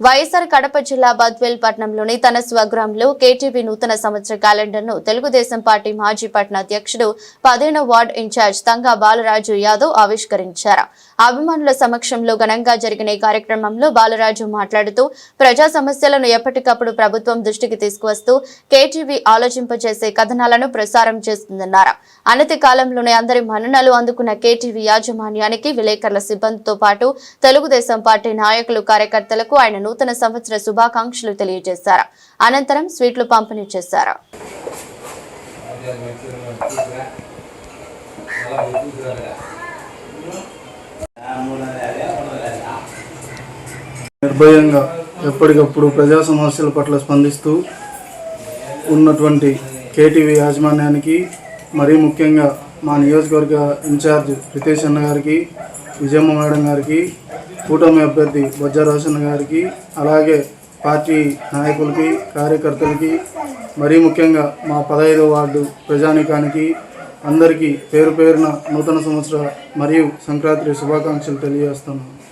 వైఎస్ఆర్ కడప జిల్లా బద్వేల్ పట్టణంలోని తన స్వగ్రామంలో కేటీవీ నూతన సంవత్సర క్యాలెండర్ను తెలుగుదేశం పార్టీ మాజీ పట్టణ అధ్యక్షుడు పదిహేను వార్డు ఇన్ఛార్జ్ తంగా బాలరాజు యాదవ్ ఆవిష్కరించారు. అభిమానుల సమక్షంలో ఘనంగా జరిగిన ఈ కార్యక్రమంలో బాలరాజు మాట్లాడుతూ ప్రజా సమస్యలను ఎప్పటికప్పుడు ప్రభుత్వం దృష్టికి తీసుకువస్తూ కేటీవీ ఆలోచింపజేసే కథనాలను ప్రసారం చేస్తుందన్నారు. అనతి కాలంలోనే అందరి మన్ననలు అందుకున్న కేటీవీ యాజమాన్యానికి విలేకరుల సిబ్బందితో పాటు తెలుగుదేశం పార్టీ నాయకులు కార్యకర్తలకు ఆయన నూతన సంవత్సర శుభాకాంక్షలు తెలియజేశారు. అనంతరం స్వీట్లు పంపిణీ చేశారు. నిర్భయంగా ఎప్పటికప్పుడు ప్రజా సమస్యల పట్ల స్పందిస్తూ ఉన్నటువంటి కేటీవీ యాజమాన్యానికి మరీ ముఖ్యంగా మా నియోజకవర్గ ఇన్ఛార్జ్ రితేష్ అన్న గారికి విజయమ్మ మేడం గారికి కూటమి అభ్యర్థి బొజ్జ గారికి అలాగే పార్టీ నాయకులకి కార్యకర్తలకి మరీ ముఖ్యంగా మా పదహైదో వార్డు ప్రజానీకానికి అందరికీ పేరు పేరున నూతన సంవత్సర మరియు సంక్రాంతి శుభాకాంక్షలు తెలియజేస్తున్నాను